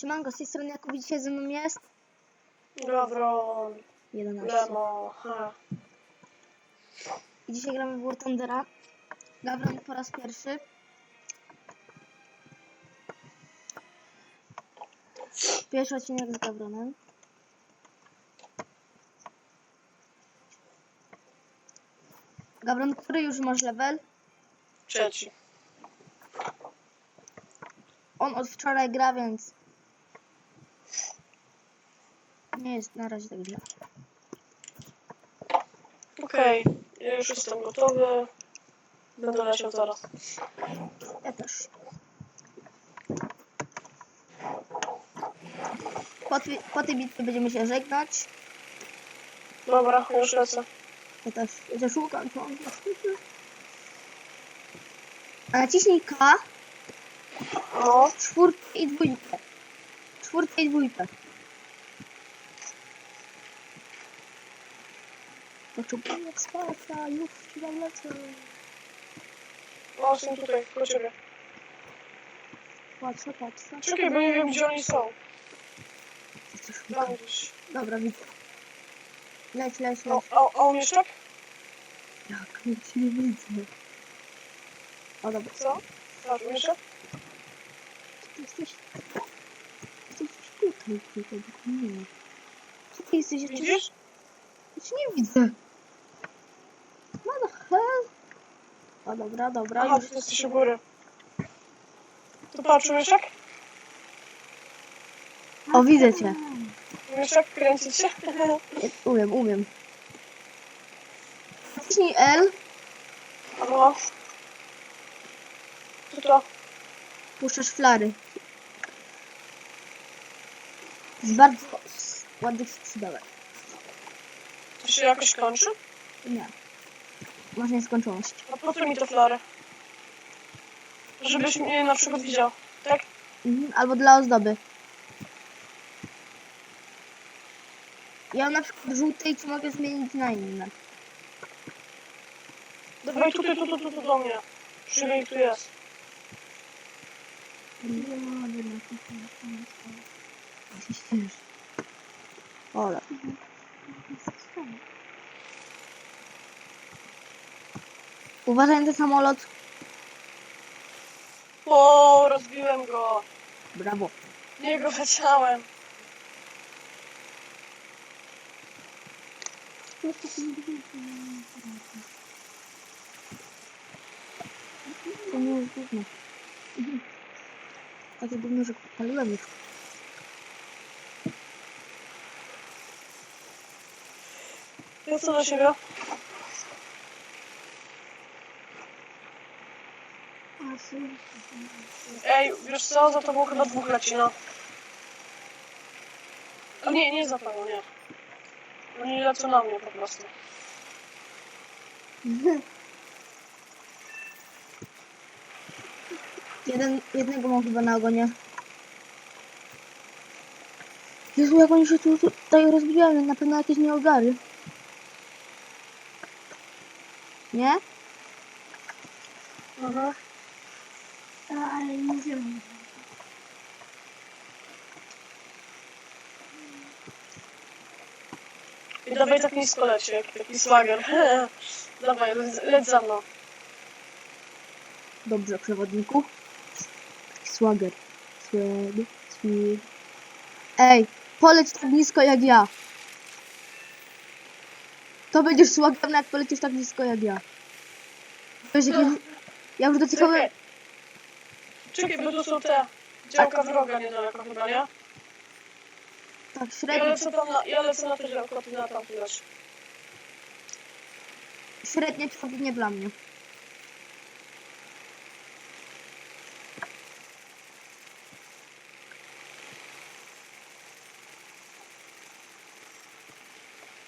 Siemanko, z tej strony Jakub, dzisiaj ze mną jest Gawron, 11. Lemo, ha. I dzisiaj gramy w War Thundera. Gawron po raz pierwszy. Pierwszy odcinek z Gawronem. Gawron, który już masz level? Trzeci. On od wczoraj gra, więc nie jest na razie tak źle. Okej, ja już jestem gotowy. Będę leciał zaraz. Ja też. Po, tej- po tej bitwie będziemy się żegnać. Dobra, już lecę. Ja też, ja też szukam, co on A naciśnij K, No, czwórkę i dwójkę. Czwórkę i dwójkę. Potrzebuję wsparcia, już ci tam lecę. no jestem tutaj, koło ciebie. Patrzę, patrzę. Czekaj, bo nie wiem gdzie oni są. Tam gdzieś. Dobra, widzę. Leć, leć, O, leć. a, a umieszczak? Jak? Nic nie widzę. O, dobra. Co? Masz umieszczak? Ty jesteś... Ty jesteś tutaj, tutaj, obok mnie. Co ty jesteś jeszcze? Widzisz? Ja cię nie widzę. No? O, dobra, dobra, Aha, już. ty jesteś u góry. Tu patrz, umieszczak? O, widzę cię. Umieszczak, kręcić się? Umiem, umiem. Naciśnij L, No. Tu to. puszczasz flary. Z bardzo ładnych skrzydełek. To się jakoś kończy? Nie. Masz nieskończoność. Po co mi te flary? Żebyś mnie na przykład widział. Tak? Mhm, albo dla ozdoby. Ja mam na przykład żółtej, co mogę zmienić na inne. Dawaj tutaj, tu, tu, tu, tu do mnie. Przynajmniej tu jest. Ja się ścież. Ola. Uważaj na samolot. O, rozbiłem go. Brawo. Nie go leciałem. To nie jest gówno. Takie gówno, że paliłem już. Ja co do siebie? Ej, wiesz co, za tobą chyba dwóch leci, no. Nie, nie za tobą, nie. Oni lecą na mnie po prostu. Jeden, jednego mam chyba na ogonie. Jezu, jak oni się tu tutaj rozbijają, na pewno jakieś nieogary. Nie? Mhm. Ale nie wiem. I dawaj tak nisko leci, jak taki swagger. dawaj, lec, za mną. Dobrze, przewodniku. Swagger. Swag, swag. Ej, poleć tak nisko jak ja. To będziesz słagerem, jak polecisz tak nisko jak ja. Wiesz, jak ja, ja już dotykałem... Czekaj. Bo tu są te działka wroga niedaleko chyba, nie? Tak, Ja średnio, lecę tam na, ja lecę na to działko, ty na tamto leć. średnio ciąg nie dla mnie.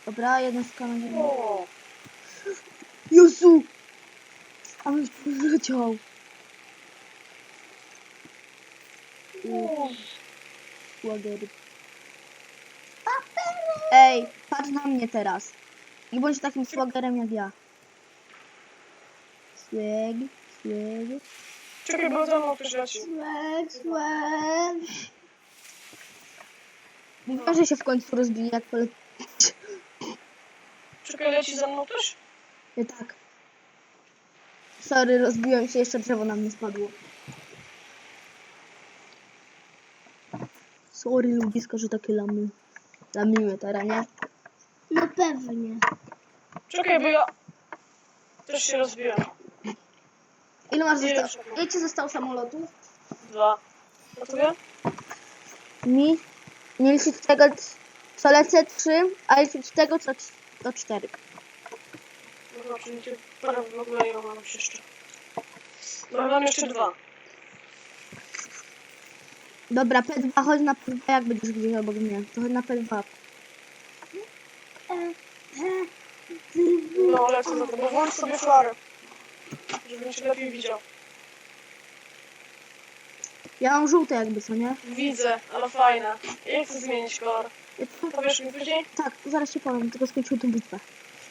Dobra, jeden z kamerą. O, Jezu! Aleś poleciał. O. Swagery. Ej, patrz na mnie teraz. I bądź takim swagerem jak ja. Swag, swag. Czekaj, bo za mną ktoś leci. Swag, swag. Mówiłem, że się w końcu rozbije, jak pole... Czekaj, leci za mną ktoś? Nie tak. Sorry, rozbiłem się, jeszcze drzewo na mnie spadło. Sorry, ludzisko, że takie lamy. Lamimy teraz, nie? No pewnie. Czekaj, bo ja... Też się rozbiłem. Ile masz Nie zostało? wiem, Ile ci zostało samolotów? Dwa. A tobie? Mi? Nie liczyć tego, co lecę, trzy, a liczyć tego, co to cztery. No dobrze, nie parę w ogóle nie mam jeszcze. No mam jeszcze dwa. Dobra, P2, chodź na P2, jak będziesz gdzieś obok mnie. To chodź na P2. E, e, No lecę za tobą. Włącz sobie flarę. Żebym cię lepiej widział. Ja mam żółte jakby, co nie? Widzę, ale fajne. Jak chcę zmienić kolor? Ja to- Powiesz mi później? Tak, zaraz ci powiem, tylko skończył tą bitwę.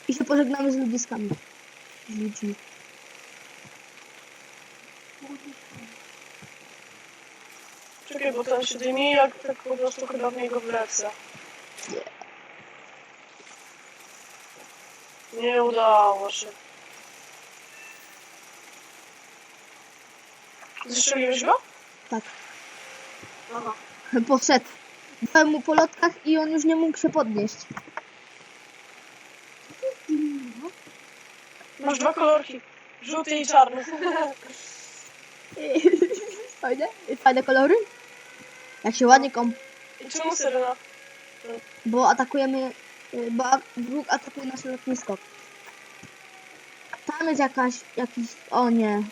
I się pożegnamy z ludziskami. Z ludźmi. Czekaj, bo ten się dymi, jak tak po prostu chyba w niego wlecę. Nie udało się. Zestrzeliłeś go? Tak. Aha. Poszedł. Dałem mu po lotkach i on już nie mógł się podnieść. Masz dwa kolorki. Żółty i czarny. Fajne? Fajne kolory? Jak się ładnie komp... I czemu syrena? Bo atakujemy... y, Bo wróg atakuje nasze lotnisko. Tam jest jakaś... jakiś... O nie.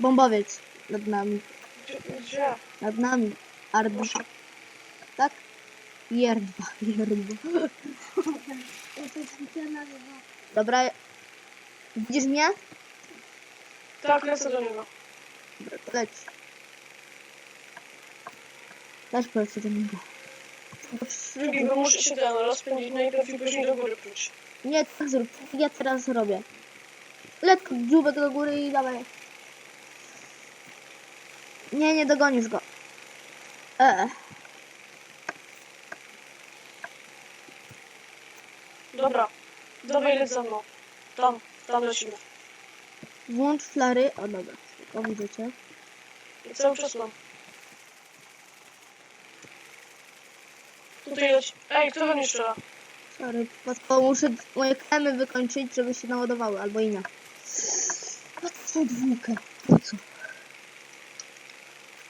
Bombowiec. Nad nami. Gdzie? Nad nami. Proszę. Tak? Się nazywa. Dobra. Widzisz mnie? Tak, lecę do niego. Leć. Leć poleci do niego. Bo muszę się ten rozpędzić najpierw i później do góry pójść. Nie, tak zrób. Ja teraz zrobię. Letko dziubek do góry i dawaj. Nie, nie dogonisz go. E, Dobra. Dawaj, lec za mną. Tam, tam lecimy. włącz flary. O dobra, o widzę cię. I cały czas mam. Ej, kto we mnie strzela? Sorry, bo muszę moje kremy wykończyć, żeby się naładowały, albo i nie. Po co tą dwójkę? Po co?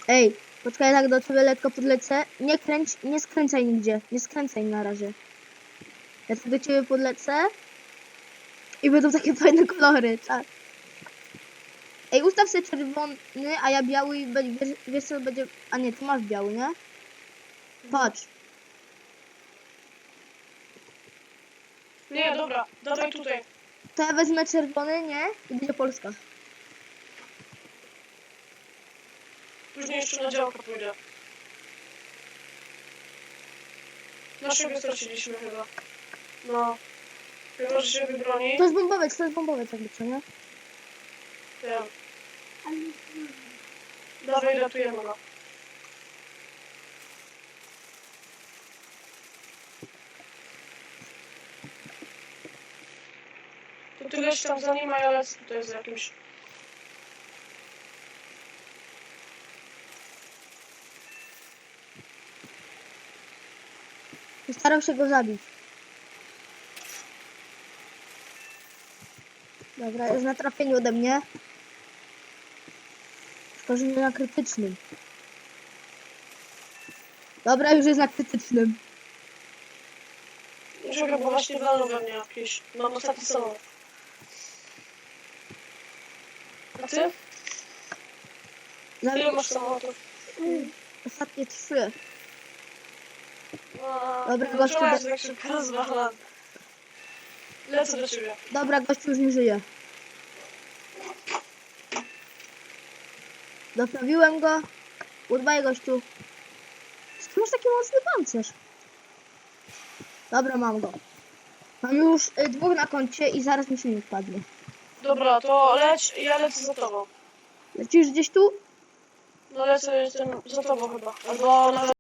Ej, poczekaj, tak do ciebie lekko podlecę. Nie kręć, nie skręcaj nigdzie. Nie skręcaj na razie. Ja tak do ciebie podlecę. I będą takie fajne kolory, tak. Ej, ustaw sobie czerwony, a ja biały i wiesz, wiesz co będzie... A nie, ty masz biały, nie? Patrz. Nie, dobra. Dawaj tutaj. To ja wezmę czerwony, nie? I będzie Polska. Później jeszcze na działkę pójdę. Naszego straciliśmy chyba. No. Chyba, że się wybroni. To jest bombowiec, to jest bombowiec jakby co, nie? Ale Dawaj, ratujemy go. To leć tam za nim, a ja lecę tutaj z jakimś... Starał się go zabić. Dobra, jest na trafieniu ode mnie. Tylko, że nie na krytycznym. Dobra, już jest na krytycznym. Czekaj, bo właśnie walą we mnie jakieś. Mam ostatni samolot. A ty? Zabił Ile masz samolotów? ostatnie trzy. A, Dobra, no gościu, czemu tak szybko rozwalam? Lecę do ciebie. Dobra, gościu już nie żyje. Doprawiłem go. Udbaj gościu. Skąd masz taki mocny pancerz? Dobra, mam go. Mam już y, dwóch na koncie i zaraz mi silnik padnie. Dobra, to leć, ja lecę za tobą. Lecisz gdzieś tu? No lecę jestem za tobą chyba. Albo nawet